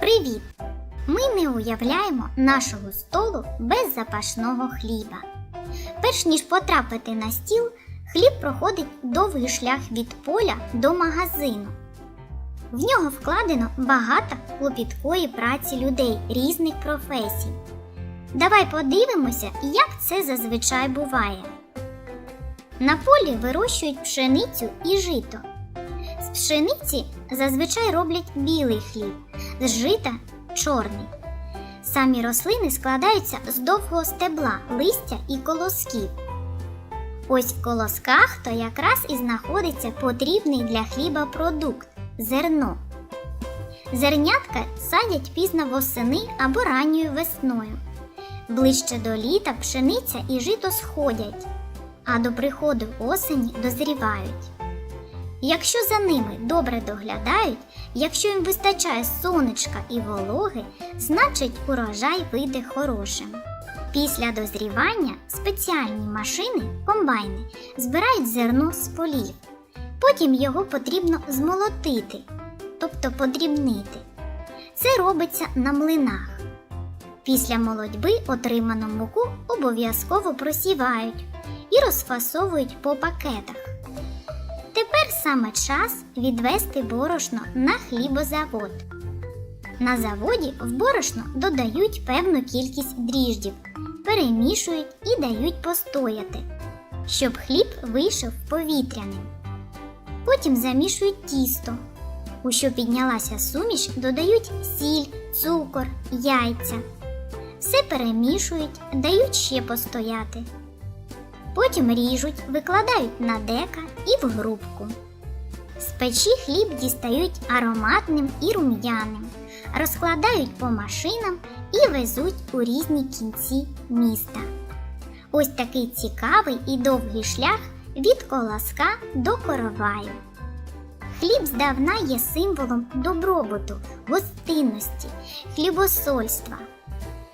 Привіт! Ми не уявляємо нашого столу без запашного хліба. Перш ніж потрапити на стіл, хліб проходить довгий шлях від поля до магазину. В нього вкладено багато клопіткої праці людей різних професій. Давай подивимося, як це зазвичай буває. На полі вирощують пшеницю і жито. З пшениці зазвичай роблять білий хліб, з жита чорний. Самі рослини складаються з довгого стебла, листя і колосків. Ось в колосках то якраз і знаходиться потрібний для хліба продукт зерно. Зернятка садять пізно восени або ранньою весною. Ближче до літа пшениця і жито сходять, а до приходу осені дозрівають. Якщо за ними добре доглядають, якщо їм вистачає сонечка і вологи, значить урожай вийде хорошим. Після дозрівання спеціальні машини, комбайни, збирають зерно з полів. Потім його потрібно змолотити, тобто подрібнити. Це робиться на млинах. Після молодьби отриману муку обов'язково просівають і розфасовують по пакетах. Саме час відвести борошно на хлібозавод. На заводі в борошно додають певну кількість дріждів, перемішують і дають постояти, щоб хліб вийшов повітряним. Потім замішують тісто. У що піднялася суміш, додають сіль, цукор, яйця. Все перемішують, дають ще постояти. Потім ріжуть, викладають на дека і в грубку. З печі хліб дістають ароматним і рум'яним, розкладають по машинам і везуть у різні кінці міста. Ось такий цікавий і довгий шлях від колоска до короваю. Хліб здавна є символом добробуту, гостинності, хлібосольства.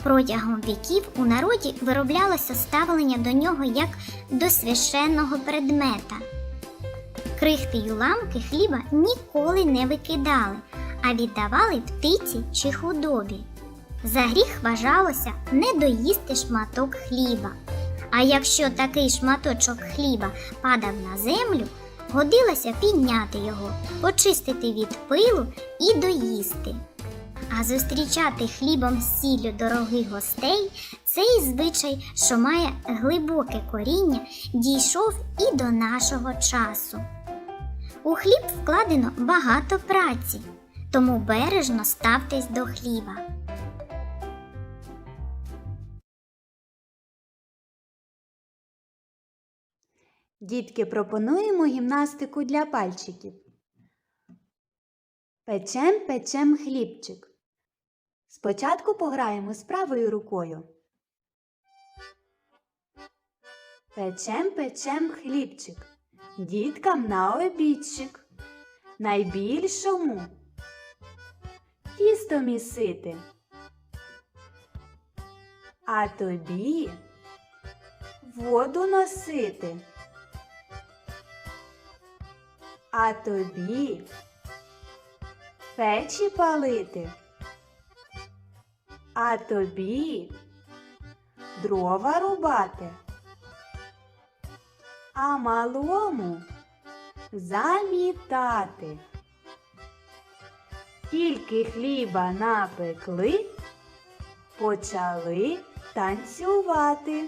Протягом віків у народі вироблялося ставлення до нього як до священного предмета. Крихти й уламки хліба ніколи не викидали, а віддавали птиці чи худобі. За гріх вважалося не доїсти шматок хліба. А якщо такий шматочок хліба падав на землю, годилося підняти його, очистити від пилу і доїсти. А зустрічати хлібом з сіллю дорогих гостей цей звичай, що має глибоке коріння, дійшов і до нашого часу. У хліб вкладено багато праці, тому бережно ставтесь до хліба. Дітки, пропонуємо гімнастику для пальчиків. Печем, печем хлібчик. Спочатку пограємо з правою рукою. Печем, печем хлібчик. Діткам на обідчик. Найбільшому тісто місити. А тобі воду носити. А тобі печі палити. А тобі дрова рубати. А малому замітати. Тільки хліба напекли, почали танцювати.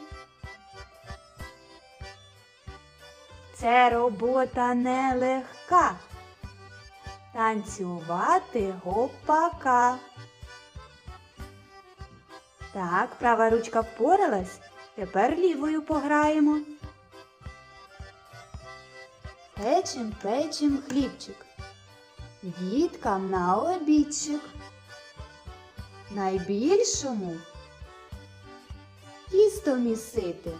Це робота нелегка. Танцювати гопака. Так, права ручка впоралась. Тепер лівою пограємо. Печем, печем хлібчик. Діткам на обідчик. Найбільшому тісто місити.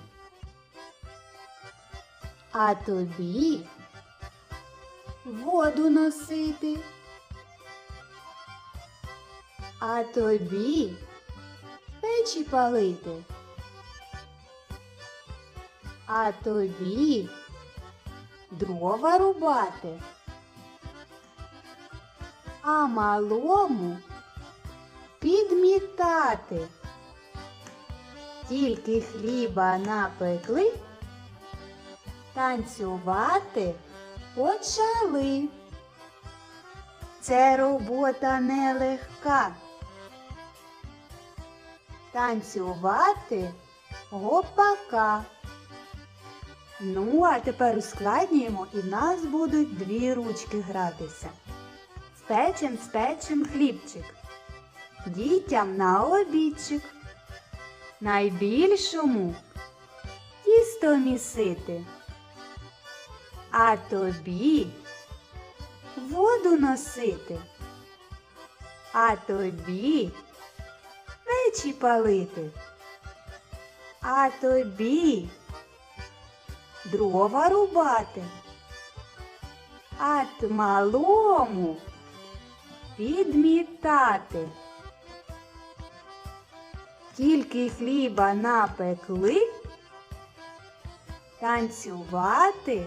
А тобі воду носити. А тобі печі палити. А тобі дрова рубати. А малому танцювати. Тільки хліба напекли, танцювати почали. Це робота нелегка. Танцювати гопака. Ну, а тепер ускладнюємо і в нас будуть дві ручки гратися. Спечем, спечем хлібчик. Дітям на обідчик. Найбільшому тісто місити. А тобі воду носити. А тобі печі палити. А тобі дрова рубати. А т малому підмітати. Тільки хліба напекли, танцювати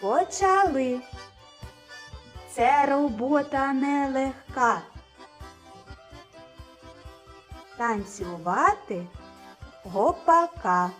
почали. Це робота нелегка. Танцювати гопака.